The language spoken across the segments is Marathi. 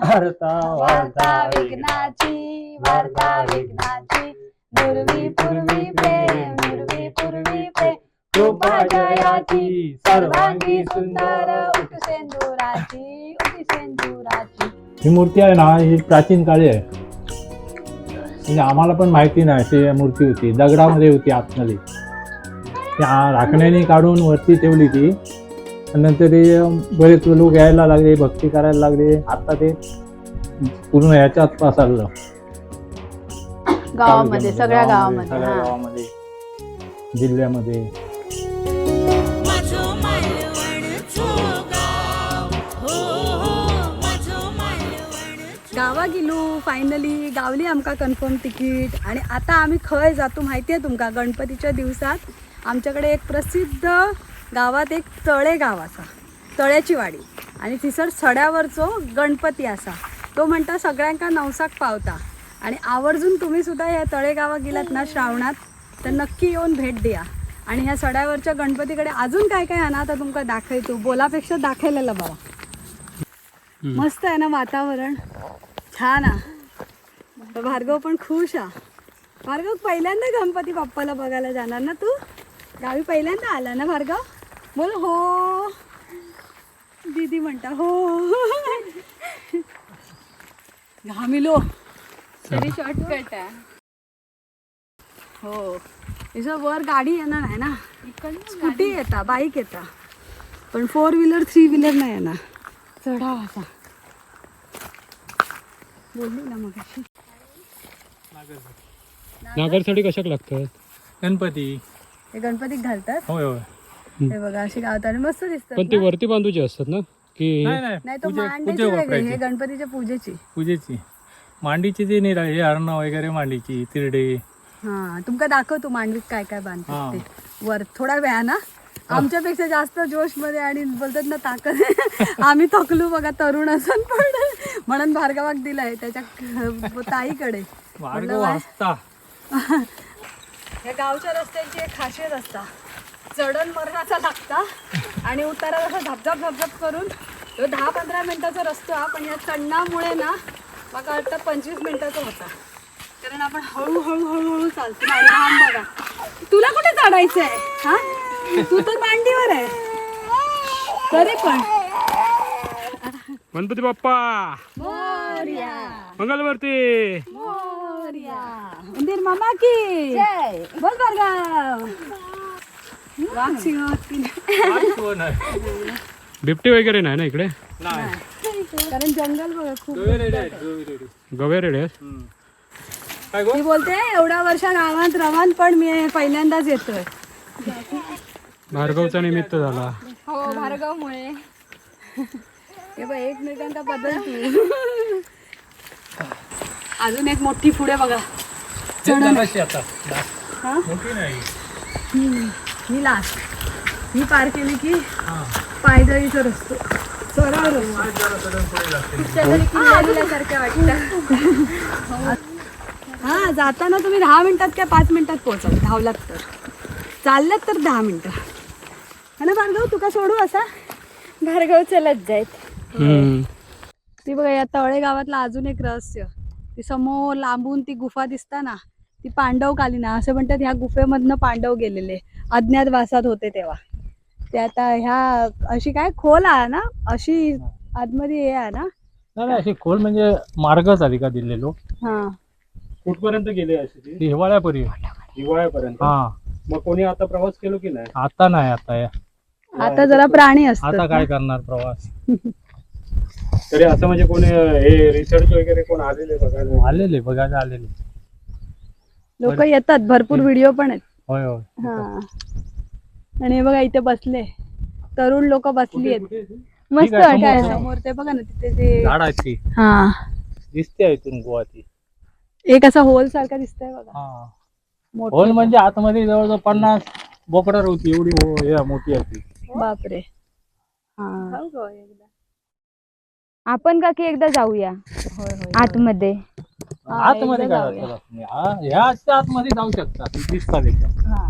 वार्ता वार्ता विघ्नाची वार्ता विघ्नाची. दुर्वी पूर्वी प्रेम दुर्वी पूर्वी प्रेम. कृपा जयाची सर्वांगी सुंदर. उठ सेंदुराची उठ सेंदुराची. ही मूर्ती आहे ना ही प्राचीन काळी आहे. म्हणजे आम्हाला पण माहिती नाही ती मूर्ती होती. दगडामध्ये होती आतमध्ये. त्या राखण्याने काढून वरती ठेवली ती. नंतर ते बरेच लोक यायला लागले भक्ती करायला लागले. आता ते पूर्ण ह्याच्यात पसरलं. गावामध्ये सगळ्या गावामध्ये सगळ्या हा. गावामध्ये जिल्ह्यामध्ये. माझो मालवणचो गाव हो हो माझो मालवण गावा गेलो फायनली गावली आमका कन्फर्म तिकीट आणि आता आम्ही खंय जातो माहिती आहे तुमका? गणपतीच्या दिवसात आमच्याकडे एक प्रसिद्ध गावात एक तळे गाव असा तळ्याची वाडी. आणि थिसर सड्यावरचो गणपती असा. तो म्हणता सगळ्यांका नवसाक पावता. आणि आवर्जून तुम्ही सुद्धा या तळे गावात गेलात ना श्रावणात तर नक्की येऊन भेट द्या. आणि ह्या सड्यावरच्या गणपतीकडे अजून काय काय आहे ना आता तुमका दाखवतो. बोलापेक्षा दाखवलेलं बघा. मस्त आहे ना वातावरण. छान आ भार्गव पण खुश आ भार्गव पहिल्यांदा गणपती बाप्पाला बघायला जाणार ना तू? गावी पहिल्यांदा आला ना भार्गव? बोल हो. दीदी म्हणता हो. घामिलो तरी शॉर्टकट आहे. हो. तिचं वर गाडी येणार आहे ना? स्कूटी येता बाईक येता. पण फोर व्हीलर थ्री व्हीलर नाही येणार. चढाव असा बोलली ना मग नागरसाठी कशाक लागतात? गणपती हे गणपतीत घालतात? होय होय. हे बघा अशी गावताना मस्त दिसतात पण ते ना. वरती बांधूचे असतात ना? की नाही नाही नाही तो पूजे मांडीचे पूजे वेगळे वापरायची. हे गणपतीच्या पूजेची. पूजेची. मांडीची ती नाही हे हरणं वगैरे मांडीची तिरडे. हा तुमका दाखवतो मांडवीत काय काय हा. बांधतात ते. वर थोडा वेळा ना. आमच्यापेक्षा जास्त जोशमध्ये आणि बोलतात ना ताकद आम्ही थकलो बघा तरुण असून पण. म्हणून भार्गवाक दिलाय त्याच्या ताईकडे. या गावच्या रस्त्यांची एक खासियत असता. चढण मरणाचा लागता आणि उतारा असा झपझप झपझप करून तो दहा पंधरा मिनिटाचा रस्तो हा पण या चढणामुळे ना मला वाटतं पंचवीस मिनिटाचा होता. कारण आपण हळूहळू हळूहळू चालतो. आणि बघा. तुला कुठे चढायचंय? हा? तू तर मांडीवर आहे. तरी पण. गणपती बाप्पा! मोरया. मंगलवरती मोरया. मंदिर मामा की! बोल बरगाव बिबटे वगैरे नाही ना इकडे? कारण जंगल बघा खूप गवे रेडे आहेत काय गो? मी बोलते एवढ्या वर्ष गावात रवान पण मी पहिल्यांदाच येतोय. भार्गवचा निमित्त झाला. हो भार्गवमुळे. हे बघ एकमेकांचा बदल तू. अजून एक मोठी पुढे बघा. जराशी आता? हा? मोठी नाही. ही लास्ट ही पार केली की पायदळीचा रस्तो. हा. जाताना तुम्ही दहा मिनिटात काय पाच मिनिटात पोहोचाल? धावलात तर. चाललात तर दहा मिनिटं. है ना भार्गव? तुका सोडू असा? भार्गव चलत जायत. ती बघा या तळे गावातलं अजून एक रहस्य. ती समोर लांबून ती गुफा दिसता ना ती पांडव कालीना असं म्हणतात ह्या गुफेमधनं पांडव गेलेले. अज्ञातवासात होते तेव्हा. ते आता ह्या अशी काय खोल आहे ना? अशी आतमध्ये हे आहे ना? नाही नाही, अशी खोल म्हणजे मार्गच आली का दिलेलो हा. कुठपर्यंत गेले असे ते? ती हिवाळ्यापर्यंत. हिवाळ्यापर्यंत. हा. मग कोणी आता प्रवास केलो की नाही? आता नाही आता या. आता जरा प्राणी आता असतात काय करणार प्रवास? तरी असं म्हणजे कोणी हे रिसर्च वगैरे कोण आलेले बघायला? आलेले बघायला आलेले. लोक येतात भरपूर व्हिडिओ पण आहेत. होय होय. हा. आणि हे बघा इथे बसले. तरुण लोक बसली आहेत. मस्त ठीक आहे, समोर. समोर ते बघा ना तिथे ते. झाडाची हा. दिसते इथून गोवा ती एक असा होल सारखा दिसतोय बघा. हा. मोठं. होल म्हणजे आतमध्ये जवळजवळ पन्नास बोकडं होती एवढी हो- हे मोठी होती बापरे. हा. आपण का की एकदा जाऊया. आतमध्ये. आतमध्ये काय जाऊया. हा, ह्याच्या आतमध्ये जाऊ शकता. ती दिसतात एकदम. हा.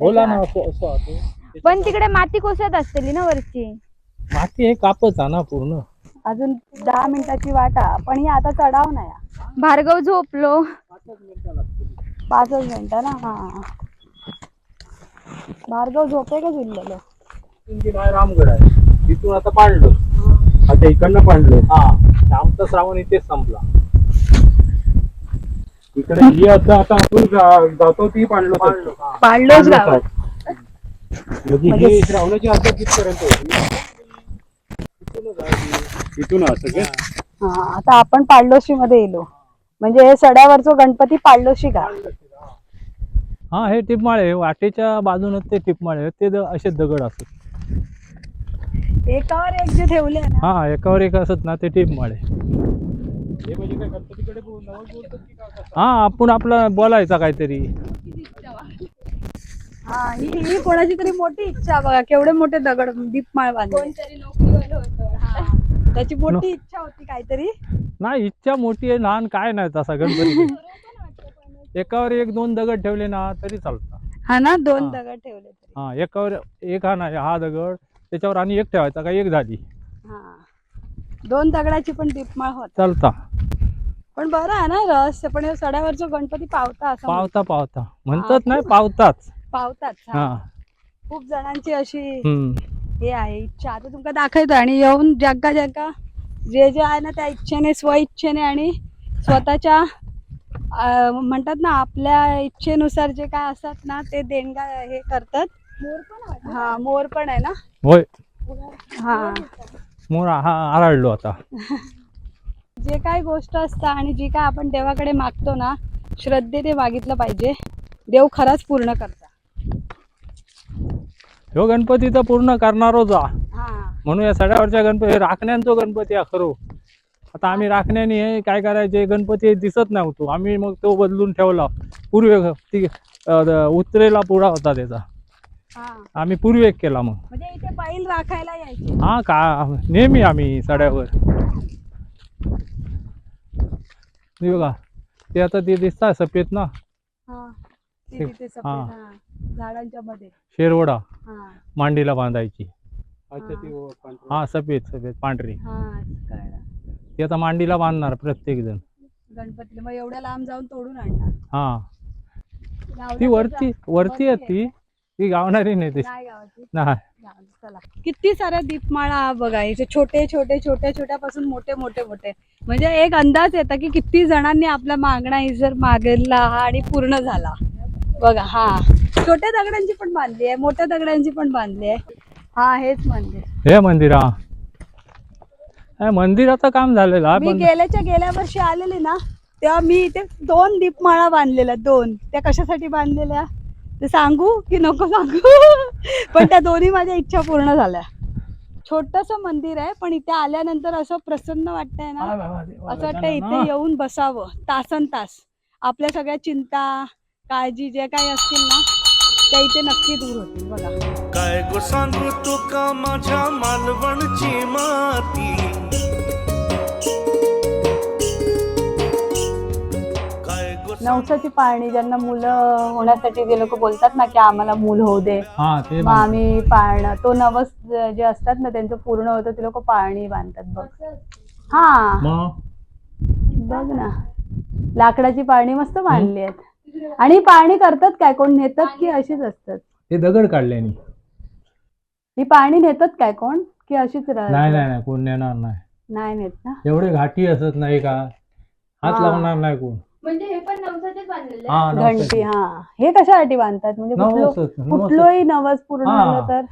होला ना असं असं. पण तिकडे माती कोसत असतेली ना वरची? माती हे कापच आहे ना पूर्ण. अजून दहा मिनिटाची वाटा पण ही आता चढाव नाही. भार्गव झोपलो. पाचच मिनिटं ना हा. भार्गव झोपे का झुललेलं इथून बाहेर रामगड आहे. तिथून आता पाडलो. आता इकडनं पाडलं. हा आमचा श्रावण इथेच संपला. इकडे ही आता आता आपण जा- जातो ती पाडलो. पाडलोच म्हणजे ही श्रावणाची आता कितपर्यंत होती. इथून असं काय हा आता आपण पाडलोशी मध्ये येलो. म्हणजे हे सड्यावरचं गणपती पाडलोशी का हा हे टिपमाळे वाटेच्या बाजूनच ते टिपमाळे. ते द- असे दगड असत एकावर एक जे ठेवले ना. हा एकावर एक असत ना ते टिपमाळे. हे म्हणजे? हा आपण आपला बोलायचा काहीतरी. हा ही ही कोणाची तरी मोठी इच्छा बघा केवढे मोठे दगड दीपमाळ बांधले कोणतरी नोकरीवालं होतं त्याची मोठी इच्छा होती काहीतरी. नाही इच्छा मोठी आहे लहान काय नाही तसा गणपती. एकावर एक दोन दगड ठेवले ना तरी चालतात हा ना दोन हा. दगड ठेवले तरी. हा एकावर एक हा नाही हा दगड त्याच्यावर आणि एक ठेवायचा का एक झाली. हा. दोन दगडाची पण दीपमाळ होत. चालता. पण बरं आहे ना रहस्य पण हे सड्यावरचं गणपती पावता असं. पावता पावता. म्हणतात नाही पावताच. पावतात हा. हा. खूप जणांची अशी हम्म. हे आहे इच्छा. आता तुमका दाखवतो आणि येऊन जगा जगा जे जे आहे ना त्या इच्छेने स्व इच्छेने आणि स्वतःच्या अं, म्हणतात ना आपल्या इच्छेनुसार जे काय असतात ना ते देणगा हे करतात. हा मोर पण आहे ना? होय. हा. मोर हा आराडलो आता. जे काय गोष्ट असतं आणि जी काय आपण देवाकडे मागतो ना श्रद्धेने मागितलं पाहिजे. देव खराच पूर्ण करता. ह्यो गणपती तर पूर्ण करणारोच म्हणून या सड्यावरच्या गणपती राखण्यांचो गणपती हा खरो आता आम्ही राखण्याने हे काय करायचे गणपती दिसत नव्हतो. आम्ही मग तो बदलून ठेवला. पूर्वे उत्तरेला पुढा होता त्याचा. हा. आम्ही पूर्वेक केला मग. म्हणजे इथे बैल राखायला यायचे. हा का नेहमी आम्ही सड्यावर. हे बघा ते आता ते दिसतात सफेद ना? हा ती ते- तिथे सफेद हा. हा झाडांच्या मध्ये. शेरवडा हा. मांडीला बांधायची. अच्छा ती ओ- पांढरं. हा सफेद सफेद पांढरी. हा कळलं. ती आता मांडीला बांधणार प्रत्येक जण गणपतीला मग एवढ्या लांब जाऊन तोडून आणणार. हा. ती तर वरती जा- वरती आहे. ती ती गावणारी नाही ती. नाही गावाची नाही. गावाची, चला. किती साऱ्या दीपमाळा बघा इथे छोटे छोटे छोट्या छोट्यापासून मोठे मोठे मोठे. म्हणजे एक अंदाज येता की किती जणांनी आपला मागणा ही जर मागेला आणि पूर्ण झाला. बघा हा. छोट्या दगडांची पण बांधली आहे मोठ्या दगडांची पण बांधली आहे. हा हेच मंदिर. हे मंदिर हा. हे मंदिराचं काम झालेलं हा, मी पण गेल्याच्या गेल्या वर्षी आलेली ना तेव्हा मी इथे दोन दीपमाळा बांधलेल्या दोन. त्या कशासाठी बांधलेल्या? ते सांगू की नको सांगू? पण त्या दोन्ही माझ्या इच्छा पूर्ण झाल्या. छोटस मंदिर आहे पण इथे आल्यानंतर असं प्रसन्न वाटतंय ना. असं वाटतं इथे येऊन बसावं तासन तास. आपल्या सगळ्या चिंता काळजी जे काही असतील ना त्या इथे नक्की दूर होतील बघा. काय गो सांगू तुका माझ्या मालवणची माती? नवसाची पाळणी ज्यांना मुलं होण्यासाठी जे लोक बोलतात ना की आम्हाला मूल होऊ दे. हा ते मग आम्ही पाळणं. तो नवस ज- असतात ना त्यांचं पूर्ण होतं ते लोक पाळणी बांधतात बघ. हा. मग? बघ ना. लाकडाची पाळणी मस्त बांधली आहेत. आणि ही पाळणी करतात काय? कोण नेतात की अशीच असतात? ते दगड काढल्यानी ही पाळणी नेतात काय? कोण? की अशीच राहतात नाही नाही नाही. कोण नेणार नाही. नाही नेत ना? एवढे घाटी असत नाही का? हात हा. लावणार नाही कोण? म्हणजे हे पण हा नवसाचे. घंटी हा हे कशासाठी बांधतात म्हणजे कुठलं नवसच, नवसच. कुठलंही नवस पूर्ण हा. झालं तर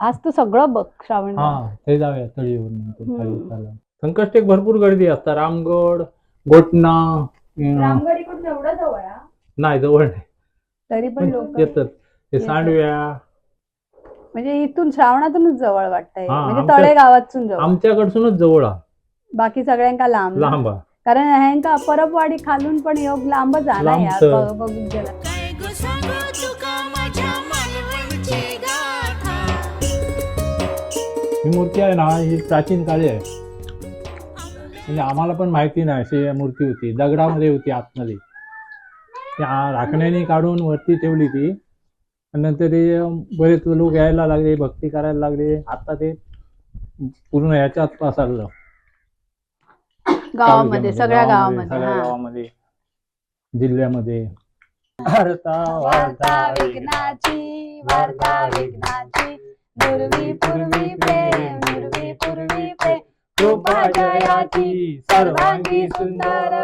आज तू सगळं बघ श्रावण हा ते जाऊया तळीवरून नंतर खाली हम्म. चालत. संकष्टीक भरपूर गर्दी असतात रामगड गोटणा अं, रामगड इकडून एवढं जवळ आहे हा. नाही जवळ नाही तरी पण लोक येतात ते येतात. सांडव्या म्हणजे इथून श्रावणातूनच जवळ वाटतंय हा, म्हणजे आमच्या- तळे गावातून जवळ आमच्याकडसूनच जवळ हा. बाकी सगळ्यांका लांब? लांब हा. कारण ह्यांका परबवाडी खालून पण योग लांबच. गेला. गाथा? ही मूर्ती आहे ना ही प्राचीन काळी आहे. म्हणजे आम्हाला पण माहिती नाही अशी मूर्ती होती. दगडामध्ये होती आतमध्ये. त्या राखण्याने काढून वरती ठेवली ती. आणि नंतर ते बरेच लोक यायला लागले भक्ती करायला लागले. आता ते पूर्ण ह्याच्यात पसरलं. गावामध्ये सगळ्या गावामध्ये, गावामध्ये सगळ्या हा. गावामध्ये. जिल्ह्यामध्ये. वार्ता वार्ता विघ्नाची वार्ता विघ्नाची. दुर्वी पूर्वी प्रेम दुर्वी पूर्वी प्रेम कृपा जयाची सर्वांगी सुंदर.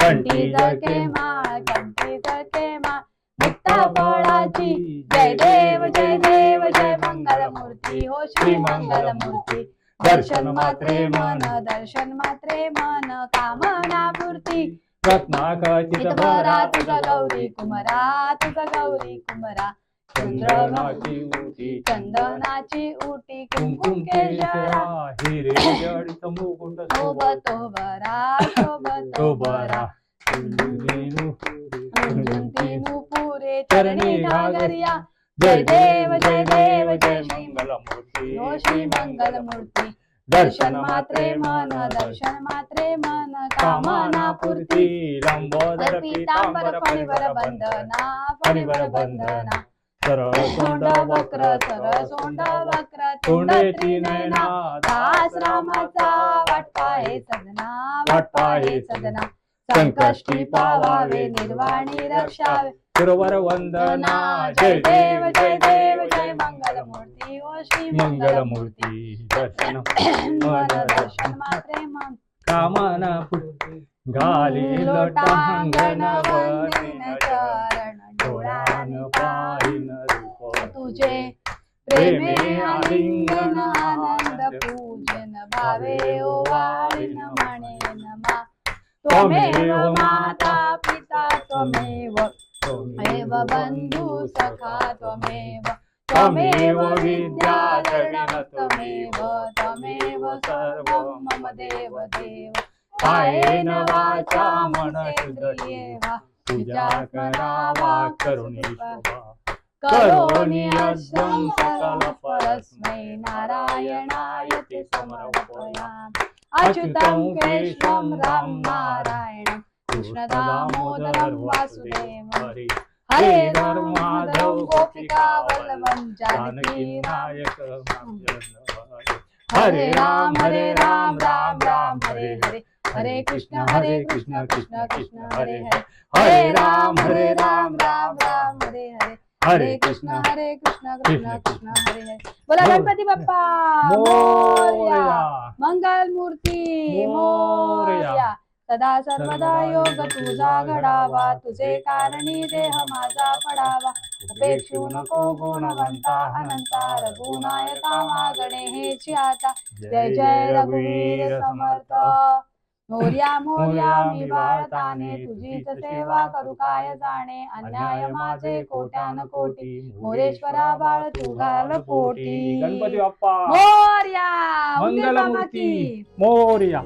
कंठी माळ कंठी माळ मुक्ता फळाची जय देव जय देव जय मंगल मूर्ती हो श्री मंगल मूर्ती दर्शन मात्रे मन. दर्शन मात्रे मन कामना पूर्ती रत्नाकचित भरा तुझा गौरी कुमरा तुझा गौरी कुमरा चंद्रनाची उटी चंदनाची उटी कुंकुम केशरा हिरे जडित मुकुट शोभतो बरा शोभतो तो बरा नुपुरे चरणी घागरिया जय देव जय देव जय श्री मंगलमूर्ती हो श्री मंगल मूर्ती दर्शन मात्रे मन दर्शन मात्रे मन कामना पूर्ती. लंबोदर पीतांबर फणीवर फणीवर बंधना. सरळ सोंड वक्र सोंड वक्र. तोंड त्रिनयना. दास रामाचा वाटपा हे सदना वाटपा हे सदना संकष्टी पावावे निर्वाणी रक्षावे. गुरुवर वंदना जय देव जय देव जय मंगल मूर्ती ओ श्री मंगल मूर्ती दर्शन मन दर्शन मात्रे मन कामना घाली लोटांगण लोटांगण वंदिन चरण डोळ्यान पाहिन रूप। तुझे प्रेमे आलिंगन आनंद पूजन भावे ओवाळीन म्हणेन मा। त्वमेव माता पिता त्वमेव एव बंधू सखा त्वमेव त्वमेव विद्याधरण त्वमेव त्वमेव सर्व मम देव देव। कायेन वाचा मनसेंद्रिये वा पूजा करावा करुणी करोमि अस्मं सकल परस्मै नारायणाय ते समर्पयामि। अच्युतं केशवं राम नारायणं कृष्ण दामोदरं वासुदेवं हरे राम माधव गोपिका वल्लभं जानकी नायक हरे। राम हरे राम राम राम हरे हरे हरे कृष्ण हरे कृष्ण कृष्ण कृष्ण हरे हरे हरे राम हरे राम राम राम हरे हरे हरे कृष्ण हरे कृष्ण कृष्ण कृष्ण हरे हरे बोला गणपति बाप्पा मोरया। मंगल मूर्ति मोरया. सदा सर्वदा योग तुझा घडावा तुझे कारणी देह माझा पडावा. उपेक्षू नको गुणवंता अनंता रघुनायका मागणे हेची आता. जय जय रघुवीर समर्थ. मोर्या मोर्या मी बाळताने तुझीच सेवा करू काय जाणे? अन्याय माझे कोट्यान कोटी. मोरेश्वरा बाळ तू घाल पोटी. गणपती बाप्पा. मोर्या मंगलमूर्ती. मोरया.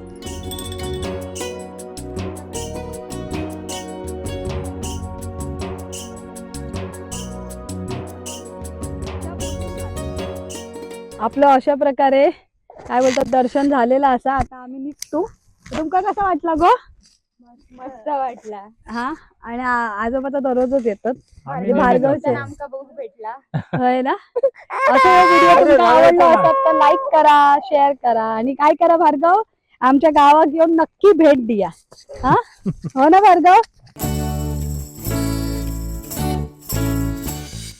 आपलं अशा प्रकारे काय बोलतात दर्शन झालेलं असा. आता आम्ही निघतो. तुमका कसा वाटला गो? मस्त वाटला. हा? आणि आ- आजोबा तर दररोजच येतात. आम्ही भार्गवचे नेहमीच आमका बघू भेटला. होय ना? असं व्हिडिओ तुमका आवडला असेल तर लाईक करा शेअर करा. आणि काय करा भार्गव? आमच्या गावात येऊन नक्की भेट द्या. हा? हो ना भार्गव?